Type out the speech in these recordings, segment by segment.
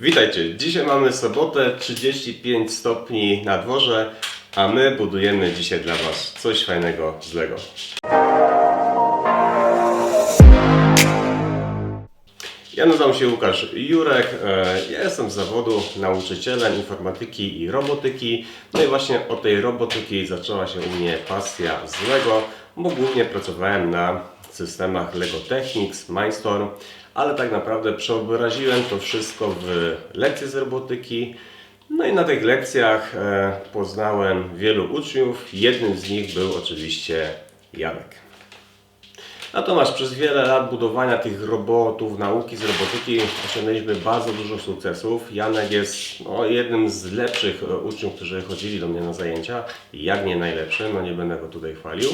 Witajcie. Dzisiaj mamy sobotę, 35 stopni na dworze, a my budujemy dzisiaj dla Was coś fajnego z Lego. Ja nazywam się Łukasz Jurek, e, ja jestem z zawodu nauczycielem informatyki i robotyki. No i właśnie od tej robotyki zaczęła się u mnie pasja z Lego, bo głównie pracowałem na systemach Lego Technics, Mindstorm, ale tak naprawdę przeobraziłem to wszystko w lekcje z robotyki. No i na tych lekcjach e, poznałem wielu uczniów. Jednym z nich był oczywiście Janek. Natomiast przez wiele lat budowania tych robotów, nauki z robotyki osiągnęliśmy bardzo dużo sukcesów. Janek jest no, jednym z lepszych e, uczniów, którzy chodzili do mnie na zajęcia. Jak nie najlepszy, no nie będę go tutaj chwalił.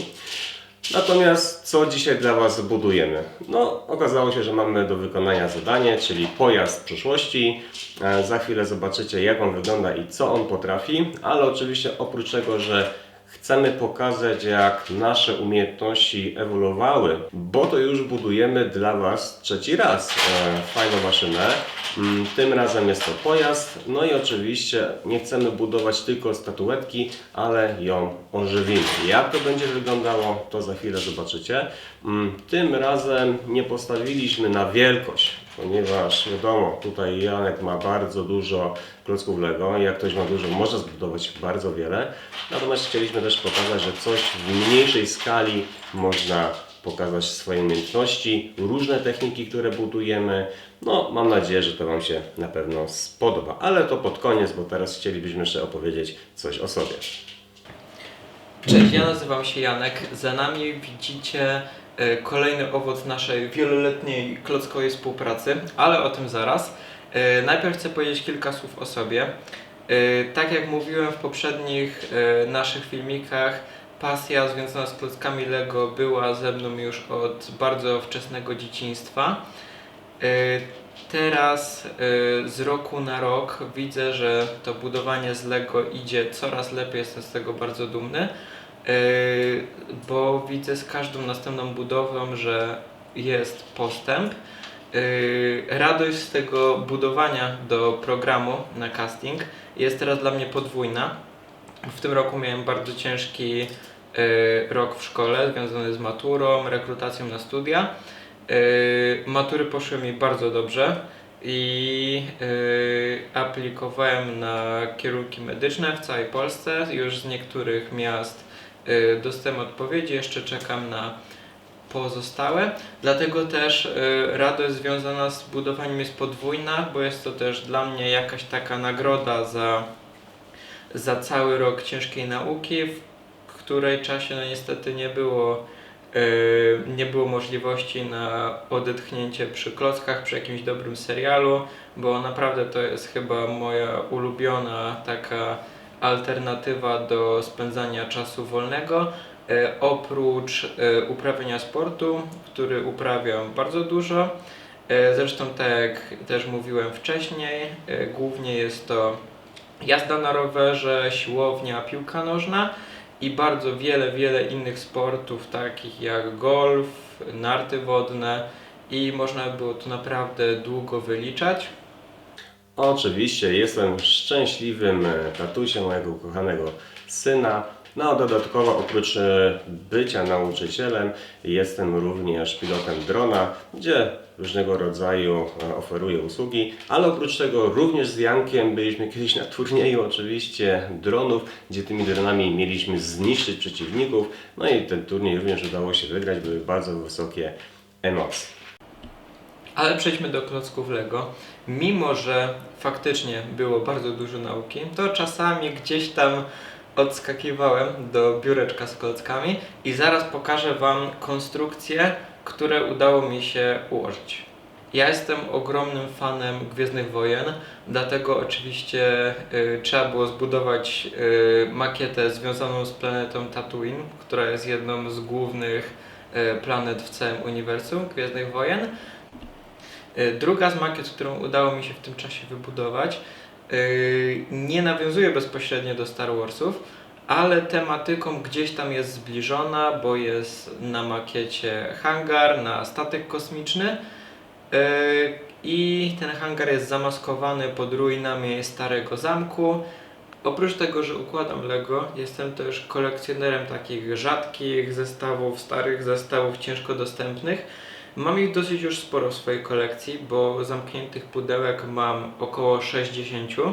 Natomiast co dzisiaj dla Was budujemy? No, okazało się, że mamy do wykonania zadanie, czyli pojazd przyszłości. E, Za chwilę zobaczycie, jak on wygląda i co on potrafi, ale oczywiście oprócz tego, że chcemy pokazać, jak nasze umiejętności ewoluowały, bo to już budujemy dla Was trzeci raz e, fajną maszynę. Mm, Tym razem jest to pojazd, no i oczywiście nie chcemy budować tylko statuetki, ale ją ożywimy. Jak to będzie wyglądało, to za chwilę zobaczycie. Mm, Tym razem nie postawiliśmy na wielkość, ponieważ wiadomo, tutaj Janek ma bardzo dużo klocków Lego, jak ktoś ma dużo, może zbudować bardzo wiele. Natomiast chcieliśmy też pokazać, że coś w mniejszej skali można pokazać swoje umiejętności, różne techniki, które budujemy. No, mam nadzieję, że to Wam się na pewno spodoba, ale to pod koniec, bo teraz chcielibyśmy jeszcze opowiedzieć coś o sobie. Cześć, ja nazywam się Janek. Za nami widzicie kolejny owoc naszej wieloletniej klockowej współpracy, ale o tym zaraz. E, Najpierw chcę powiedzieć kilka słów o sobie. E, Tak jak mówiłem w poprzednich e, naszych filmikach, pasja związana z klockami Lego była ze mną już od bardzo wczesnego dzieciństwa. E, Teraz e, z roku na rok widzę, że to budowanie z Lego idzie coraz lepiej, jestem z tego bardzo dumny. Yy, bo widzę z każdą następną budową, że jest postęp. Yy, Radość z tego budowania do programu na casting jest teraz dla mnie podwójna. W tym roku miałem bardzo ciężki yy, rok w szkole związany z maturą, rekrutacją na studia. Matury poszły mi bardzo dobrze i aplikowałem na kierunki medyczne w całej Polsce. Już z niektórych miast dostałem odpowiedzi, jeszcze czekam na pozostałe. Dlatego też y, radość związana z budowaniem jest podwójna, bo jest to też dla mnie jakaś taka nagroda za, za cały rok ciężkiej nauki, w której czasie no niestety nie było y, nie było możliwości na odetchnięcie przy klockach, przy jakimś dobrym serialu, bo naprawdę to jest chyba moja ulubiona taka alternatywa do spędzania czasu wolnego. E, oprócz e, uprawiania sportu, który uprawiam bardzo dużo. E, zresztą tak jak też mówiłem wcześniej, głównie jest to jazda na rowerze, siłownia, piłka nożna i bardzo wiele, wiele innych sportów takich jak golf, narty wodne i można by było tu naprawdę długo wyliczać. Oczywiście jestem szczęśliwym e, tatusiem mojego ukochanego syna. No dodatkowo oprócz e, bycia nauczycielem jestem również pilotem drona, gdzie różnego rodzaju e, oferuję usługi, ale oprócz tego również z Jankiem byliśmy kiedyś na turnieju oczywiście dronów, gdzie tymi dronami mieliśmy zniszczyć przeciwników. No i ten turniej również udało się wygrać, były bardzo wysokie emocje. Ale przejdźmy do klocków Lego. Mimo, że faktycznie było bardzo dużo nauki, to czasami gdzieś tam odskakiwałem do biureczka z klockami i zaraz pokażę Wam konstrukcje, które udało mi się ułożyć. Ja jestem ogromnym fanem Gwiezdnych Wojen, dlatego oczywiście y, trzeba było zbudować y, makietę związaną z planetą Tatooine, która jest jedną z głównych y, planet w całym uniwersum Gwiezdnych Wojen. Y, Druga z makiet, którą udało mi się w tym czasie wybudować, y, nie nawiązuje bezpośrednio do Star Warsów, ale tematyką gdzieś tam jest zbliżona, bo jest na makiecie hangar na statek kosmiczny. y, i ten hangar jest zamaskowany pod ruinami starego zamku. Oprócz tego, że układam Lego, jestem też kolekcjonerem takich rzadkich zestawów, starych zestawów ciężko dostępnych. Mam ich dosyć już sporo w swojej kolekcji, bo zamkniętych pudełek mam około 60. Yy,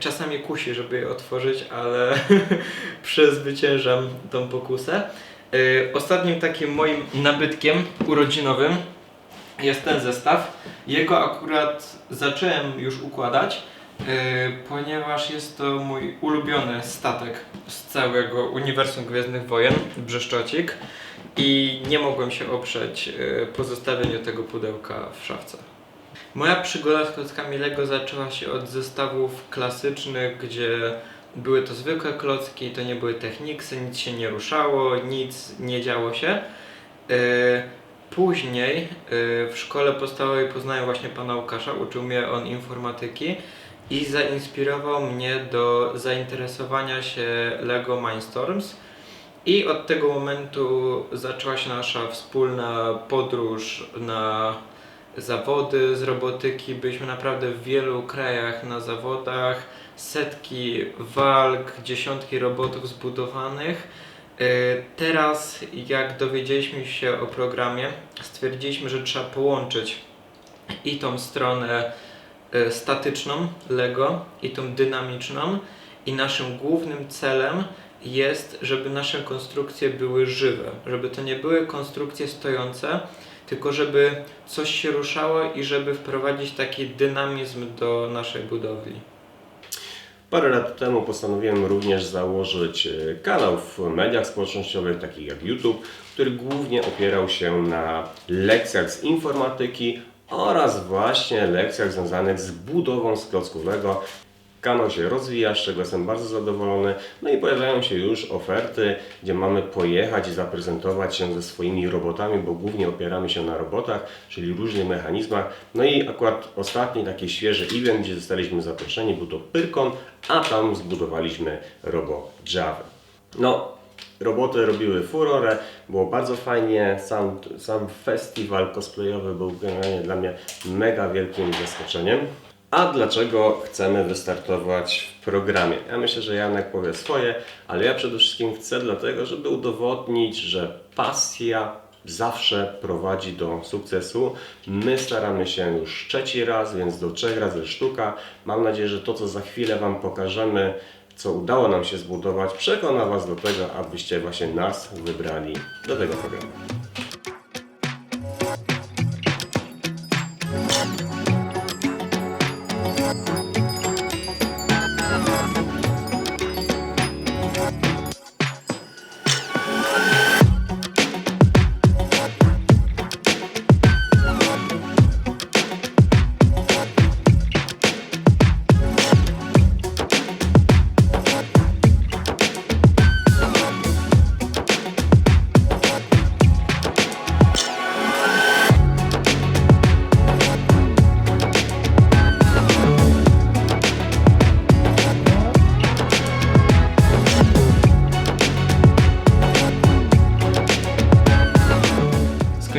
czasami kusi, żeby je otworzyć, ale przezwyciężam tą pokusę. Yy, ostatnim takim moim nabytkiem urodzinowym jest ten zestaw. Jego akurat zacząłem już układać, yy, ponieważ jest to mój ulubiony statek z całego uniwersum Gwiezdnych Wojen, Brzeszczocik. I nie mogłem się oprzeć yy, pozostawieniu tego pudełka w szafce. Moja przygoda z klockami Lego zaczęła się od zestawów klasycznych, gdzie były to zwykłe klocki, to nie były techniksy, nic się nie ruszało, nic nie działo się. Yy, Później yy, w szkole podstawowej poznałem właśnie pana Łukasza, uczył mnie on informatyki i zainspirował mnie do zainteresowania się Lego Mindstorms. I od tego momentu zaczęła się nasza wspólna podróż na zawody z robotyki. Byliśmy naprawdę w wielu krajach na zawodach, setki walk, dziesiątki robotów zbudowanych. Yy, Teraz, jak dowiedzieliśmy się o programie, stwierdziliśmy, że trzeba połączyć i tą stronę yy, statyczną Lego, i tą dynamiczną. I naszym głównym celem jest, żeby nasze konstrukcje były żywe, żeby to nie były konstrukcje stojące, tylko żeby coś się ruszało i żeby wprowadzić taki dynamizm do naszej budowli. Parę lat temu postanowiłem również założyć e, kanał w mediach społecznościowych, takich jak YouTube, który głównie opierał się na lekcjach z informatyki oraz właśnie lekcjach związanych z budową z klocków Lego. Kanał się rozwija, z czego jestem bardzo zadowolony. No i pojawiają się już oferty, gdzie mamy pojechać i zaprezentować się ze swoimi robotami, bo głównie opieramy się na robotach, czyli różnych mechanizmach. No i akurat ostatni taki świeży event, gdzie zostaliśmy zaproszeni, był to Pyrkon, a tam zbudowaliśmy robot Java. No, roboty robiły furorę, było bardzo fajnie, sam, sam festiwal cosplayowy był generalnie dla mnie mega wielkim zaskoczeniem. A dlaczego chcemy wystartować w programie? Ja myślę, że Janek powie swoje, ale ja przede wszystkim chcę dlatego, żeby udowodnić, że pasja zawsze prowadzi do sukcesu. My staramy się już trzeci raz, więc do trzech razy sztuka. Mam nadzieję, że to, co za chwilę Wam pokażemy, co udało nam się zbudować, przekona Was do tego, abyście właśnie nas wybrali do tego programu.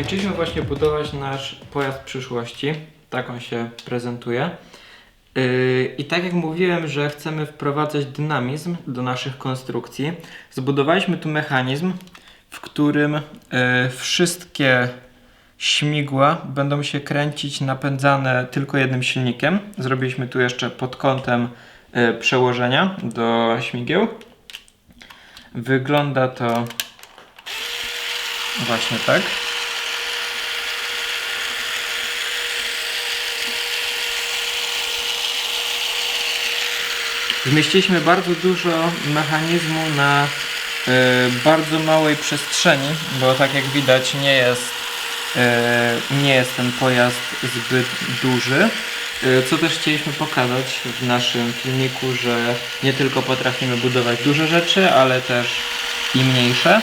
Skończyliśmy właśnie budować nasz pojazd przyszłości. Tak on się prezentuje. Yy, I tak jak mówiłem, że chcemy wprowadzać dynamizm do naszych konstrukcji, zbudowaliśmy tu mechanizm, w którym yy, wszystkie śmigła będą się kręcić napędzane tylko jednym silnikiem. Zrobiliśmy tu jeszcze pod kątem yy, przełożenia do śmigieł. Wygląda to właśnie tak. Zmieściliśmy bardzo dużo mechanizmu na e, bardzo małej przestrzeni, bo tak jak widać nie jest, e, nie jest ten pojazd zbyt duży. E, co też chcieliśmy pokazać w naszym filmiku, że nie tylko potrafimy budować duże rzeczy, ale też i mniejsze.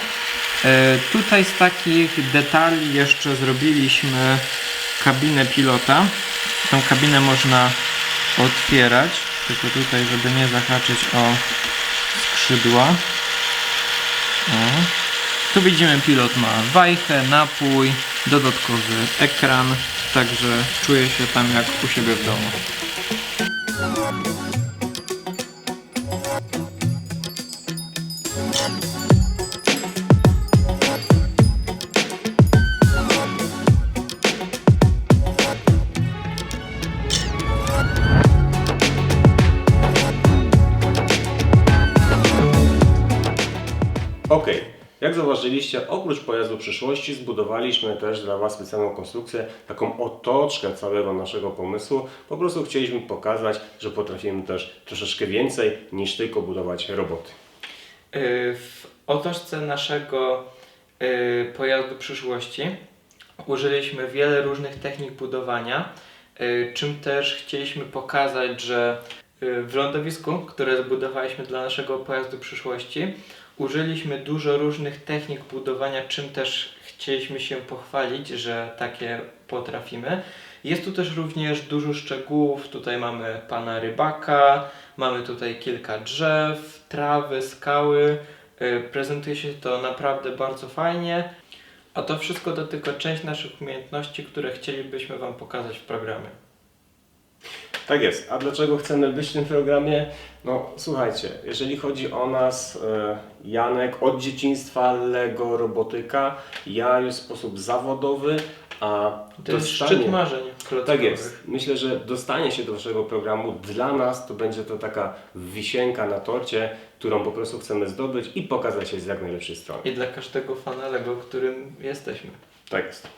Tutaj z takich detali jeszcze zrobiliśmy kabinę pilota. Tą kabinę można otwierać, tylko tutaj, żeby nie zahaczyć o skrzydła. O. Tu widzimy pilot ma wajchę, napój, dodatkowy ekran, także czuję się tam jak u siebie w domu. Ok, jak zauważyliście, oprócz pojazdu przyszłości zbudowaliśmy też dla Was specjalną konstrukcję, taką otoczkę całego naszego pomysłu. Po prostu chcieliśmy pokazać, że potrafimy też troszeczkę więcej niż tylko budować roboty. Y, W otoczce naszego y, pojazdu przyszłości użyliśmy wiele różnych technik budowania, y, czym też chcieliśmy pokazać, że w lądowisku, które zbudowaliśmy dla naszego pojazdu przyszłości, użyliśmy dużo różnych technik budowania, czym też chcieliśmy się pochwalić, że takie potrafimy. Jest tu też również dużo szczegółów. Tutaj mamy pana rybaka, mamy tutaj kilka drzew, trawy, skały. Y, Prezentuje się to naprawdę bardzo fajnie. A to wszystko to tylko część naszych umiejętności, które chcielibyśmy Wam pokazać w programie. Tak jest. A dlaczego chcemy być w tym programie? No słuchajcie, jeżeli chodzi o nas, e, Janek od dzieciństwa Lego robotyka, ja już w sposób zawodowy, a To jest dostanie- szczyt marzeń. Tak jest. Myślę, że dostanie się do naszego programu dla nas to będzie to taka wisienka na torcie, którą po prostu chcemy zdobyć i pokazać się z jak najlepszej strony. I dla każdego fana Lego, którym jesteśmy. Tak jest.